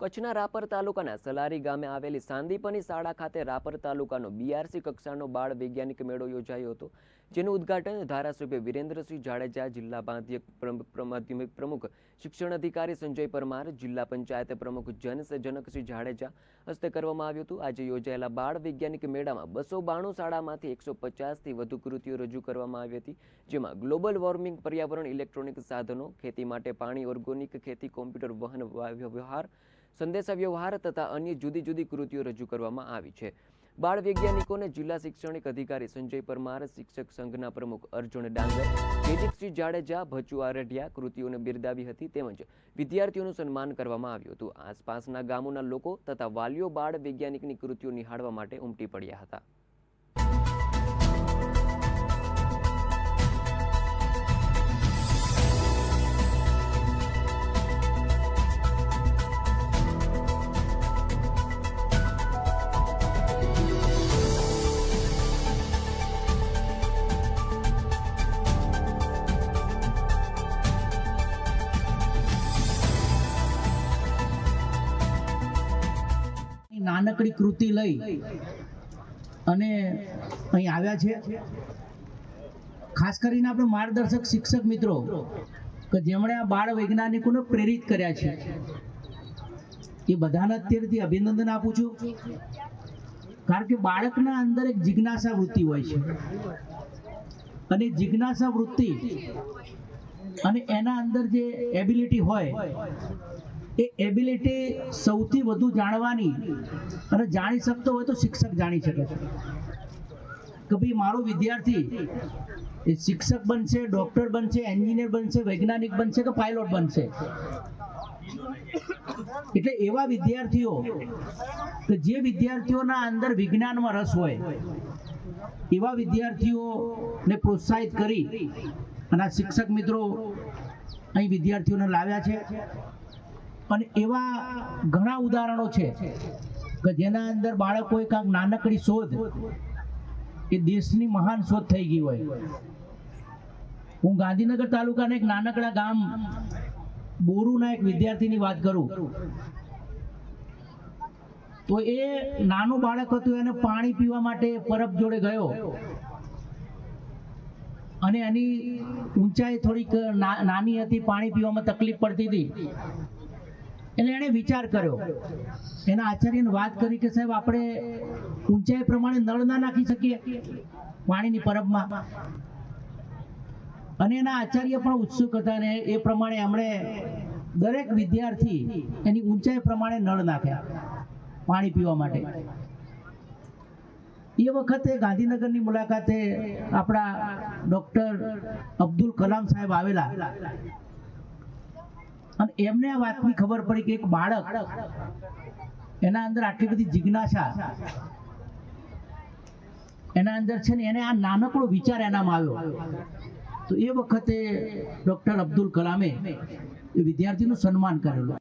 કચ્છના રાપર તાલુકાના સલારી ગામે આવેલી સાંદીપની શાળા ખાતે રાપર તાલુકાનો બીઆરસી કક્ષાનો બાળ વૈજ્ઞાનિક મેળો યોજાયો હતો, જેનું ઉદ્ઘાટન ધારાસભ્ય વિરેન્દ્રસિંહ જાડેજા, જિલ્લા માધ્યમિક પ્રમ- પ્રમ- માધ્યમિક પ્રમુખ, શિક્ષણ અધિકારી સંજય પરમાર, જિલ્લા પંચાયત પ્રમુખ જન જનકસિંહ જાડેજા હસ્તે કરવામાં આવ્યું હતું. આજે યોજાયેલા બાળ વૈજ્ઞાનિક મેળામાં બસો બાણું શાળામાંથી એકસો પચાસથી વધુ કૃતિઓ રજૂ કરવામાં આવી હતી, જેમાં ગ્લોબલ વોર્મિંગ પર્યાવરણ ઇલેક્ટ્રોનિક સાધનો, ખેતી માટે પાણી, ઓર્ગોનિક ખેતી, કોમ્પ્યુટર વહન વ્યવહાર સંદેશા વ્યવહાર તથા અન્ય જુદી જુદી કૃતિઓ રજૂ કરવામાં આવી છે. બાળ વૈજ્ઞાનિકોને જિલ્લા શૈક્ષણિક અધિકારી સંજય પરમાર, શિક્ષક સંઘના પ્રમુખ અર્જુન ડાંગર તેજકસિંહ જાડેજા, ભચુ આરઢિયા કૃતિઓને બિરદાવી હતી તેમજ વિદ્યાર્થીઓનું સન્માન કરવામાં આવ્યું હતું. આસપાસના ગામોના લોકો તથા વાલીઓ બાળ વૈજ્ઞાનિકની કૃતિઓ નિહાળવા માટે ઉમટી પડ્યા હતા. નાનકડી કૃતિ લઈ અને અહીં આવ્યા છે. ખાસ કરીને આપણે માર્ગદર્શક શિક્ષક મિત્રો, કે જેમણે આ બાળ વૈજ્ઞાનિકોને પ્રેરિત કર્યા છે. એ બધાને અત્યારથી અભિનંદન આપું છું. કારણ કે બાળકના અંદર એક જિજ્ઞાસા વૃત્તિ હોય છે. અને જિજ્ઞાસા વૃત્તિ અને એના અંદર જે એબિલિટી હોય એ એબિલિટી સૌથી વધુ જાણવાની અને જાણી શકતો હોય તો શિક્ષક જાણી શકે છે. કે ભાઈ મારો વિદ્યાર્થી એ શિક્ષક બનશે ડોક્ટર બનશે એન્જિનિયર બનશે, વૈજ્ઞાનિક બનશે કે પાયલોટ બનશે? એટલે એવા વિદ્યાર્થીઓ કે જે વિદ્યાર્થીઓના અંદર વિજ્ઞાનમાં રસ હોય, એવા વિદ્યાર્થીઓને પ્રોત્સાહિત કરી અને આ શિક્ષક મિત્રો અહીં વિદ્યાર્થીઓને લાવ્યા છે. અને એવા ઘણા ઉદાહરણો છે કે જેના અંદર બાળકોએ કાંઈક નાનકડી શોધ એ દેશની મહાન શોધ થઈ ગઈ હોય. હું ગાંધીનગર તાલુકાના એક નાનકડા ગામ બોરુના એક વિદ્યાર્થીની વાત કરું. તો એ નાનું બાળક હતું, એને પાણી પીવા માટે પરબ જોડે ગયો. અને એની ઊંચાઈ થોડીક નાની હતી, પાણી પીવામાં તકલીફ પડતી હતી. એટલે એણે વિચાર કર્યો. એના આચાર્યને વાત કરી કે, સાહેબ, આપણે ઊંચાઈ પ્રમાણે નળ ના નાખી શકીએ પાણીની પરબમાં? અને એના આચાર્ય પણ ઉત્સુક હતા ને એ પ્રમાણે એમણે દરેક વિદ્યાર્થી એની ઊંચાઈ પ્રમાણે નળ નાખ્યા પાણી પીવા માટે. એ વખતે ગાંધીનગરની મુલાકાતે આપણા ડોક્ટર અબ્દુલ કલામ સાહેબ આવેલા. અને એમને આ વાતની ખબર પડી કે એક બાળક એના અંદર આટલી બધી જિજ્ઞાસા એના અંદર છે ને એને આ નાનકડો વિચાર એનામાં આવ્યો. તો એ વખતે ડોક્ટર અબ્દુલ કલામે એ વિદ્યાર્થીનું સન્માન કરેલું.